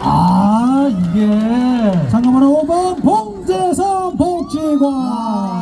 아 이게. 잠깐만 5번 봉재성 복지관.